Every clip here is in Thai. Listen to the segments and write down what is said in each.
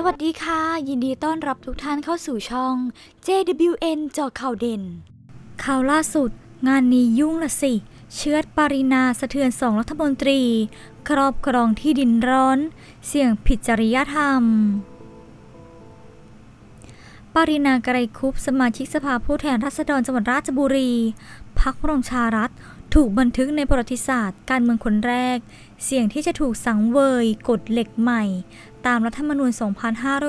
สวัสดีค่ะ ยินดีต้อนรับทุกท่านเข้าสู่ช่อง JWN จาะข่าวเด่น ข่าวล่าสุด งานนี้ยุ่งละสิ เชื้อดปารินาสะเทือนสองรัฐมนตรี ครอบครองที่ดินร้อน เสี่ยงผิดจริยธรรม ปารินาไกรคุปสมาชิกสภาผู้แทนราษฎรจังหวัดราชบุรี พักพลังชารัฐ ถูกบันทึกในประวัติศาสตร์ การเมืองคนแรก เสี่ยงที่จะถูกสังเวยกฎเหล็กใหม่ ตามรัฐธรรมนูญ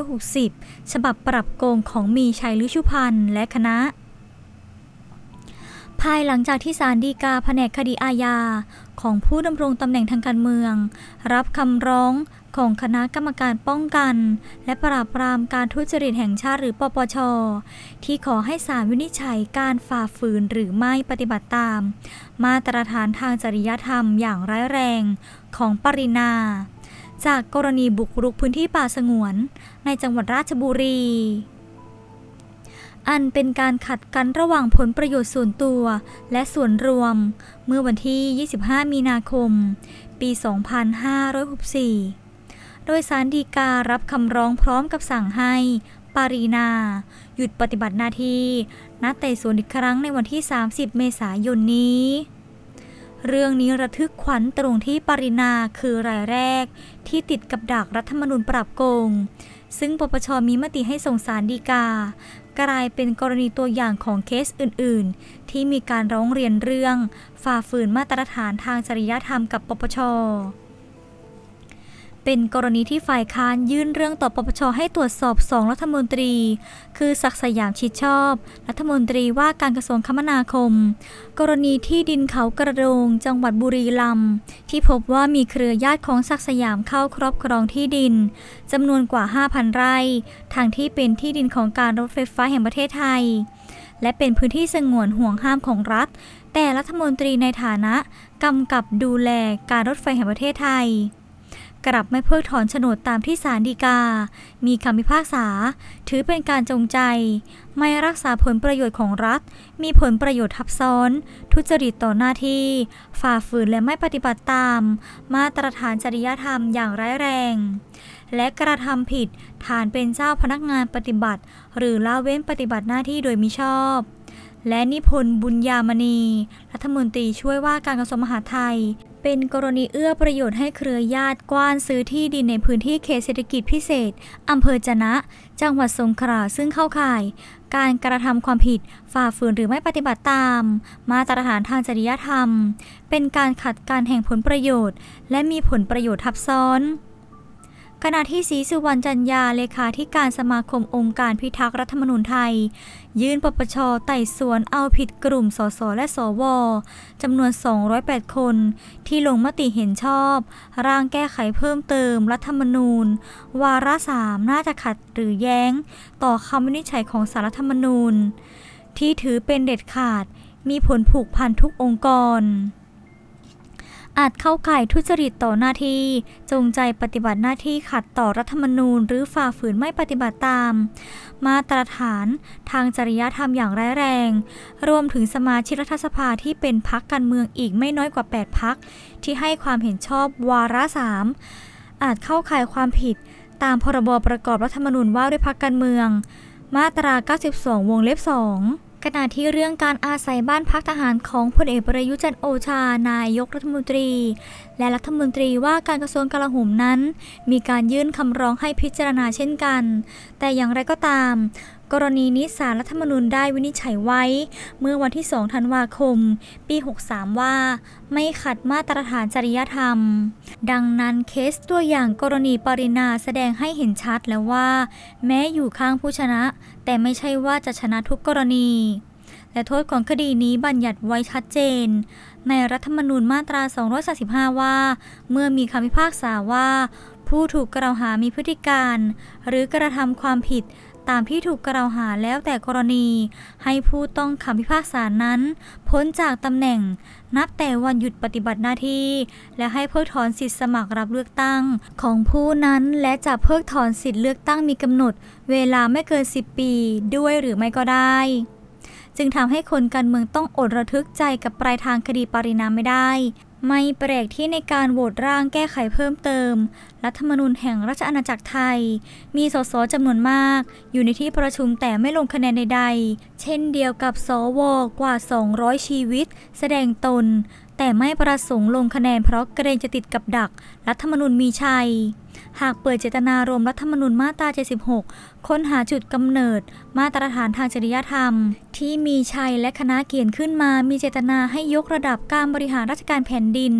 2560 ฉบับปรับโกงของมีชัยฤชุพันธ์และคณะ ภายหลังจากที่ศาลฎีกาแผนกคดีอาญาของผู้ดำรงตำแหน่งทางการเมือง รับคำร้องของคณะกรรมการป้องกัน และปราบปรามการทุจริตแห่งชาติหรือปปช ที่ขอให้ศาลวินิจฉัยการฝ่าฝืนหรือไม่ปฏิบัติตาม มาตรฐานทางจริยธรรมอย่างร้ายแรงของปรินา จากกรณีบุกรุกพื้นที่ป่าสงวน ในจังหวัดราชบุรี อันเป็นการขัดกันระหว่างผลประโยชน์ส่วนตัวและส่วนรวม เมื่อวันที่ 25 มีนาคม ปี 2564 โดยสารดีการับคำร้องพร้อมกับสั่งให้ ปารีนา หยุดปฏิบัติหน้าที่นัดไต่สวนอีกครั้งในวันที่ 30 เมษายนนี้ เรื่องนี้ระทึกขวัญตรงที่ปรินาคือรายแรก ที่ติดกับดักรัฐธรรมนูญปรับโกง ซึ่งปปชมีมติให้ส่งสารดีกา กลายเป็นกรณีตัวอย่างของเคสอื่น ๆ ที่มีการร้องเรียนเรื่อง ฝ่าฝืนมาตรฐานทางจริยธรรมกับปปช เป็นกรณีที่ฝ่ายค้านยื่นเรื่องต่อปปชให้ตรวจสอบสองรัฐมนตรี คือศักสยามชิดชอบ รัฐมนตรีว่าการกระทรวงคมนาคม กรณีที่ดินเขากระโดงจังหวัดบุรีรัมย์ที่พบว่ามีเครือญาติของศักสยามเข้าครอบครองที่ดินจำนวนกว่า 5,000 ไร่ทางที่เป็นที่ดินของการรถไฟฟ้าแห่งประเทศไทย และเป็นพื้นที่สงวนห่วงห้ามของรัฐ แต่รัฐมนตรีในฐานะกำกับดูแลการรถไฟแห่งประเทศไทย กลับไม่เพิกถอนโฉนดตามที่ศาลฎีกา มีคำพิพากษา ถือเป็นการจงใจ ไม่รักษาผลประโยชน์ของรัฐ มีผลประโยชน์ทับซ้อน ทุจริตต่อหน้าที่ ฝ่าฝืนและไม่ปฏิบัติตาม มาตรฐานจริยธรรมอย่างร้ายแรง และกระทำผิดฐานเป็นเจ้าพนักงานปฏิบัติ หรือละเว้นปฏิบัติหน้าที่โดยมิชอบและนิพนธ์บุญญามณี รัฐมนตรีช่วยว่าการกระทรวงมหาดไทย เป็นกรณีเอื้อประโยชน์ให้เครือญาติกว้านซื้อที่ดินในพื้นที่เขตเศรษฐกิจพิเศษ อำเภอจะนะ จังหวัดสงขลาซึ่งเข้าข่าย การกระทำความผิดฝ่าฝืนหรือไม่ปฏิบัติตาม มาตรฐานทางจริยธรรม เป็นการขัดการแห่งผลประโยชน์ และมีผลประโยชน์ทับซ้อน ขณะที่ศรีสุวรรณจันยาเลขาธิการสมาคมองค์การพิทักษ์รัฐธรรมนูญไทย ยื่นปปชไต่สวนเอาผิดกลุ่มสสและสวจำนวน 208 คน ที่ลงมติเห็นชอบ ร่างแก้ไขเพิ่มเติมรัฐธรรมนูญ วาระสามน่าจะขัดหรือแย้ง ต่อคำวินิจฉัยของสารรัฐธรรมนูญ ที่ถือเป็นเด็ดขาดมีผลผูกพันทุกองค์กร อาจเข้าข่ายทุจริตต่อหน้าที่ จงใจปฏิบัติหน้าที่ขัดต่อรัฐธรรมนูญ หรือฝ่าฝืนไม่ปฏิบัติตาม มาตรฐานทางจริยธรรมอย่างร้ายแรง รวมถึงสมาชิกรัฐสภาที่เป็นพักการเมืองอีกไม่น้อยกว่า 8 พัก ที่ให้ความเห็นชอบวาระสามอาจเข้าข่ายความผิด ตามพรบประกอบรัฐธรรมนูญว่าด้วยพักการเมือง มาตรา 92 วงเล็บ 2 ขณะที่เรื่องการอาศัยบ้านพักทหารของพลเอกประยุจันโอชา นายกรัฐมนตรี และรัฐมนตรีว่าการกระทรวงกลาโหมนั้น มีการยื่นคำร้องให้พิจารณาเช่นกัน แต่อย่างไรก็ตาม กรณีนี้ศาลรัฐธรรมนูญได้วินิจฉัยไว้ เมื่อวันที่ 2 ธันวาคม ปี 63 ว่า ไม่ขัดมาตรฐานจริยธรรม ดังนั้นเคสตัวอย่างกรณีปรินาแสดงให้เห็นชัดแล้วว่า แม้อยู่ข้างผู้ชนะ แต่ไม่ใช่ว่าจะชนะทุกกรณีและโทษของคดีนี้บัญญัติไว้ชัดเจน ในรัฐธรรมนูญมาตรา 235 ว่า เมื่อมีคำพิพากษาว่า ผู้ถูกกล่าวหามีพฤติการ หรือกระทำความผิดตามที่ถูกกล่าวหาแล้วแต่กรณี ให้ผู้ต้องคำพิพากษานั้น พ้นจากตำแหน่ง นับแต่วันหยุดปฏิบัติหน้าที่ และให้เพิกถอนสิทธิสมัครรับเลือกตั้ง ของผู้นั้นและจะเพิกถอนสิทธิเลือกตั้งมีกำหนด เวลาไม่เกิน 10 ปีด้วยหรือไม่ก็ได้จึงทำให้คนการเมืองต้องอดระทึกใจกับปลายทางคดีปรินาไม่ได้ ไม่แปลกที่ในการโหวตร่างแก้ไขเพิ่มเติม รัฐธรรมนูญแห่งราชอาณาจักรไทย มีสสจำนวนมาก อยู่ในที่ประชุมแต่ไม่ลงคะแนนใดๆ เช่นเดียวกับสวกว่า 200 ชีวิต แสดงตน แต่ไม่ประสงค์ลงคะแนนเพราะเกรงจะติดกับดัก รัฐธรรมนูญมีชัย หากเปิดเจตนารมณ์รัฐธรรมนูญมาตรา 76 ค้นหาจุดกำเนิด มาตรฐานทางจริยธรรม ที่มีชัยและคณะเขียนขึ้นมา มีเจตนาให้ยกระดับการบริหารราชการแผ่นดิน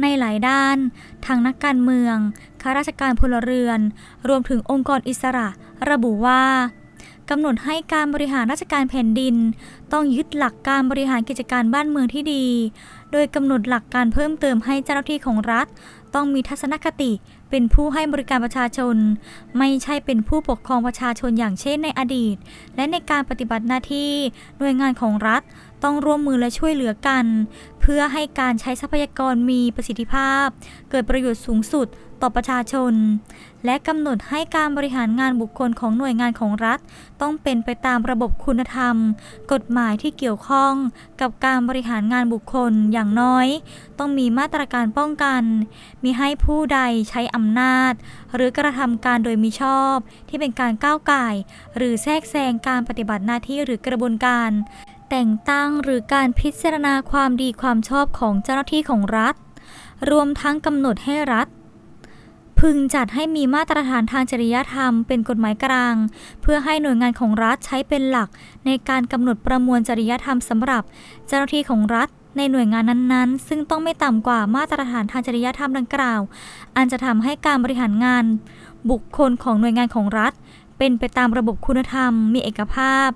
ในหลายด้าน ทางนักการเมืองข้าราชการพลเรือน รวมถึงองค์กรอิสระ ระบุว่ากำหนดให้การบริหารราชการแผ่นดิน ต้องยึดหลักการบริหารกิจการบ้านเมืองที่ดี โดยกำหนดหลักการเพิ่มเติมให้เจ้าหน้าที่ของรัฐ ต้องมีทัศนคติ เป็นผู้ให้บริการประชาชน ไม่ใช่เป็นผู้ปกครองประชาชนอย่างเช่นในอดีต และในการปฏิบัติหน้าที่หน่วยงานของรัฐ ต้องร่วมมือและช่วยเหลือกัน เพื่อให้การใช้ทรัพยากรมีประสิทธิภาพ เกิดประโยชน์สูงสุดต่อประชาชน และกำหนดให้การบริหารงานบุคคลของหน่วยงานของรัฐ ต้องเป็นไปตามระบบคุณธรรม กฎหมายที่เกี่ยวข้องกับการบริหารงานบุคคลอย่างน้อย ต้องมีมาตรการป้องกัน มีให้ผู้ใดใช้อำนาจ หรือกระทำการโดยมิชอบ ที่เป็นการก้าวไก่ หรือแทรกแซงการปฏิบัติหน้าที่หรือกระบวนการ แต่งตั้งหรือการพิจารณาความดีความชอบของเจ้าหน้าที่ของรัฐ รวมทั้งกำหนดให้รัฐ พึงจัดให้มีมาตรฐานทางจริยธรรมเป็นกฎหมายกลาง เพื่อให้หน่วยงานของรัฐใช้เป็นหลัก ในการกำหนดประมวลจริยธรรมสำหรับ เจ้าหน้าที่ของรัฐในหน่วยงานนั้นๆ ซึ่งต้องไม่ต่ำกว่ามาตรฐานทางจริยธรรมดังกล่าว อันจะทำให้การบริหารงาน บุคคลของหน่วยงานของรัฐ เป็นไปตามระบบคุณธรรม มีเอกภาพ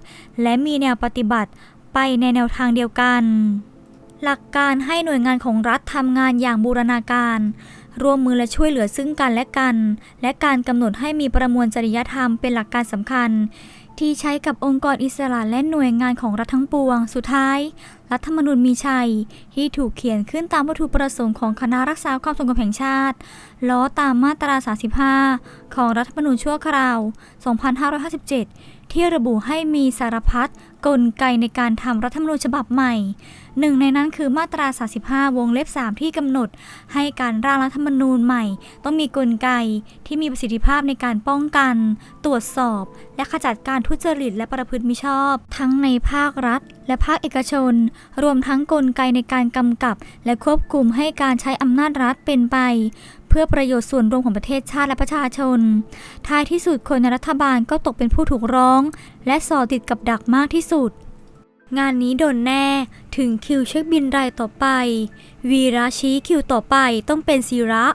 และมีแนวปฏิบัติ ไปในแนวทางเดียวกัน หลักการให้หน่วยงานของรัฐทำงานอย่างบูรณาการ ร่วมมือและช่วยเหลือซึ่งกันและกัน และการกำหนดให้มีประมวลจริยธรรมเป็นหลักการสำคัญ ที่ใช้กับองค์กรอิสระและหน่วยงานของรัฐทั้งปวง สุดท้าย รัฐธรรมนูญมีชัย ที่ถูกเขียนขึ้นตามวัตถุประสงค์ของคณะรักษาความสงบแห่งชาติล้อตามมาตรา 35 ของรัฐธรรมนูญชั่วคราว 2557ที่ระบุให้มีสารพัด กลไกในการทำรัฐธรรมนูญฉบับใหม่ หนึ่งในนั้นคือมาตรา 35 วงเล็บ 3 ที่กำหนด ให้การร่างรัฐธรรมนูญใหม่ ต้องมีกลไกที่มีประสิทธิภาพในการป้องกัน ตรวจสอบ และขจัดการทุจริตและประพฤติมิชอบ ทั้งในภาครัฐ และภาคเอกชน รวมทั้งกลไกในการกำกับ และควบคุมให้การใช้อำนาจรัฐเป็นไปเพื่อประโยชน์ส่วนรวมของประเทศชาติและประชาชน ท้ายที่สุดคนในรัฐบาลก็ตกเป็นผู้ถูกร้อง และสอติดกับดักมากที่สุด งานนี้โดนแน่ถึงคิวเช็คบินรายต่อไป วีระชี้คิวต่อไปต้องเป็นศิระ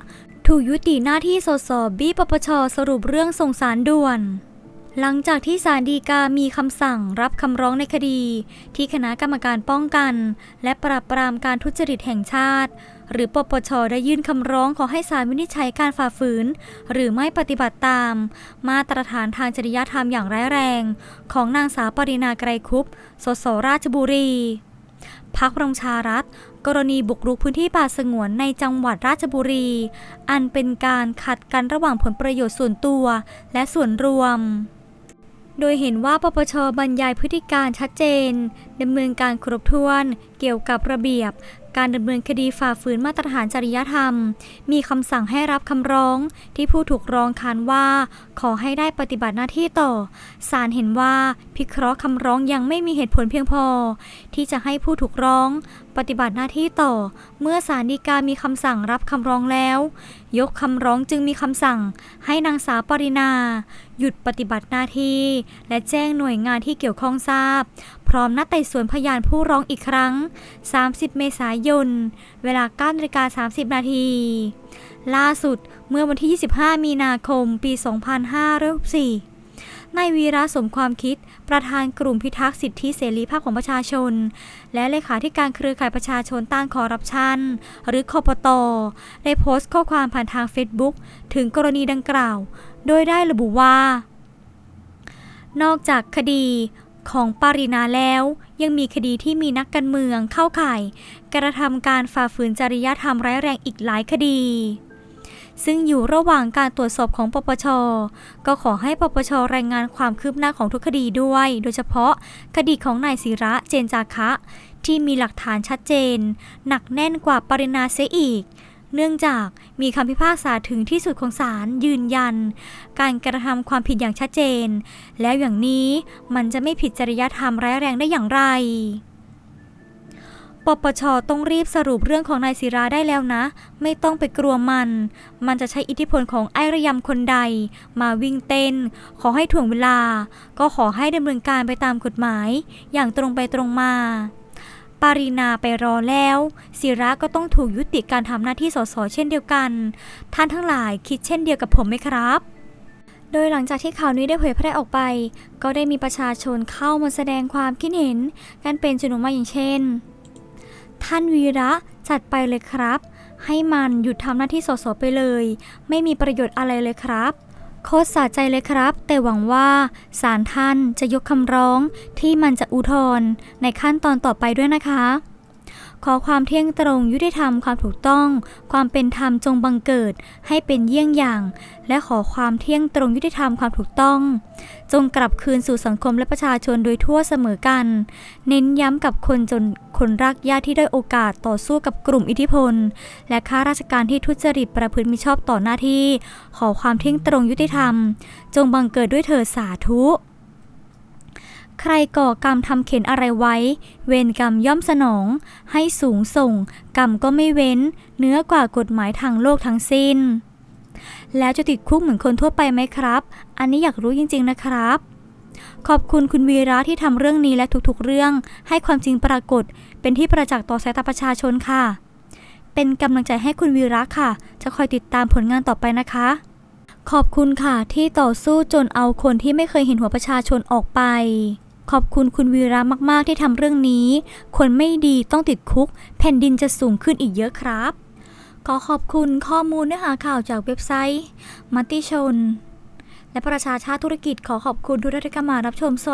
ถูกยุติหน้าที่สสบี้ปปชสรุปเรื่องส่งสารด่วน หลังจากที่ศาลฎีกามีคำสั่งรับคำร้องในคดี ที่คณะกรรมการป้องกัน และปราบปรามการทุจริตแห่งชาติ หรือปปชได้ยื่นคำร้องขอให้ศาลวินิจฉัยการฝ่าฝืน หรือไม่ปฏิบัติตาม มาตรฐานทางจริยธรรมอย่างร้ายแรง ของนางสาวปรินาไกรคุปสสราชบุรีพักระชารัฐ กรณีบุกรุกพื้นที่ป่าสงวนในจังหวัดราชบุรี อันเป็นการขัดกันระหว่างผลประโยชน์ส่วนตัวและส่วนรวม โดยเห็นว่าปปชบรรยายพฤติการชัดเจนดำเนินการครบถ้วน เกี่ยวกับระเบียบ การดำเนินคดีฝ่าฝืนมาตรฐานจริยธรรม มีคำสั่งให้รับคำร้องที่ผู้ถูกร้องค้านว่า ขอให้ได้ปฏิบัติหน้าที่ต่อศาลเห็นว่าพิเคราะห์คำร้องยังไม่มีเหตุผลเพียงพอ ที่จะให้ผู้ถูกร้องปฏิบัติหน้าที่ต่อ เมื่อศาลฎีกามีคำสั่งรับคำร้องแล้ว ยกคำร้องจึงมีคำสั่ง ให้นางสาวปรินา หยุดปฏิบัติหน้าที่ และแจ้งหน่วยงานที่เกี่ยวข้องทราบ พร้อมนัดไต่สวนพยานผู้ร้องอีกครั้ง 30 เมษายน เวลา9นาฬิกา30 นาทีล่าสุดเมื่อวันที่ 25 มีนาคม ปี 2564 นายวีระสมความคิด ประธานกลุ่มพิทักษ์สิทธิเสรีภาพของประชาชน และเลขาธิการเครือข่ายประชาชนต้านคอร์รัปชัน หรือคอปตอได้โพสต์ข้อความผ่านทางเฟซบุ๊กถึงกรณีดังกล่าว โดยได้ระบุว่า นอกจากคดีของปารินาแล้วยังมีคดีที่มีนักการเมืองเข้าข่าย กระทำการฝ่าฝืนจริยธรรมร้ายแรงอีกหลายคดี ซึ่งอยู่ระหว่างการตรวจสอบของปปช ก็ขอให้ปปชรายงานความคืบหน้าของทุกคดีด้วย โดยเฉพาะคดีของนายศิระเจนจาคะ ที่มีหลักฐานชัดเจน หนักแน่นกว่าปรินาเสียอีก เนื่องจากมีคำพิพากษาถึงที่สุดของศาลยืนยัน การกระทำความผิดอย่างชัดเจน แล้วอย่างนี้มันจะไม่ผิดจริยธรรมร้ายแรงได้อย่างไร ปปชต้องรีบสรุปเรื่องของนายศิราได้แล้วนะ ไม่ต้องไปกลัวมัน มันจะใช้อิทธิพลของไอระยำคนใด มาวิ่งเต้น ขอให้ถ่วงเวลา ก็ขอให้ดำเนินการไปตามกฎหมาย อย่างตรงไปตรงมา ปารีนาไปรอแล้ว ศิระก็ต้องถูกยุติการทำหน้าที่สสเช่นเดียวกัน ท่านทั้งหลายคิดเช่นเดียวกับผมไหมครับโดยหลังจากที่ข่าวนี้ได้เผยแพร่ออกไป ก็ได้มีประชาชนเข้ามาแสดงความคิดเห็น กันเป็นจำนวนมากอย่างเช่น ท่านวีระจัดไปเลยครับ ให้มันหยุดทำหน้าที่สสไปเลย ไม่มีประโยชน์อะไรเลยครับ โคตรสะใจเลยครับ แต่หวังว่าศาลท่านจะยกคำร้องที่มันจะอุทธรณ์ในขั้นตอนต่อไปด้วยนะคะ ขอความเที่ยงตรงยุติธรรมความถูกต้อง ความเป็นธรรมจงบังเกิดให้เป็นเยี่ยงอย่าง และขอความเที่ยงตรงยุติธรรมความถูกต้อง จงกลับคืนสู่สังคมและประชาชนโดยทั่วเสมอกัน เน้นย้ำกับคนจนคนรักญาติที่ได้โอกาสต่อสู้กับกลุ่มอิทธิพล และข้าราชการที่ทุจริตประพฤติมิชอบต่อหน้าที่ ขอความเที่ยงตรงยุติธรรม จงบังเกิดด้วยเถิดสาธุ ใครก่อกรรมทำเข็นอะไรไว้ เวรกรรมย่อมสนอง ให้สูงส่ง กรรมก็ไม่เว้น เนื้อกว่ากฎหมายทางโลกทั้งสิ้น แล้วจะติดคุกเหมือนคนทั่วไปไหมครับ อันนี้อยากรู้จริง ๆนะครับ ขอบคุณคุณวีระที่ทำเรื่องนี้และทุกๆเรื่อง ให้ความจริงปรากฏ เป็นที่ประจักษ์ต่อสายตาประชาชนค่ะ เป็นกำลังใจให้คุณวีระค่ะ จะคอยติดตามผลงานต่อไปนะคะขอบคุณค่ะที่ต่อสู้จนเอาคนที่ไม่เคยเห็นหัวประชาชนออกไป ขอบคุณคุณวีระมากๆที่ทำเรื่องนี้ คนไม่ดีต้องติดคุก แผ่นดินจะสูงขึ้นอีกเยอะครับ ขอขอบคุณข้อมูลเนื้อหาข่าวจากเว็บไซต์ มัติชน และประชาชาติธุรกิจขอขอบคุณทุกท่านที่เข้ามารับชมสวัสดี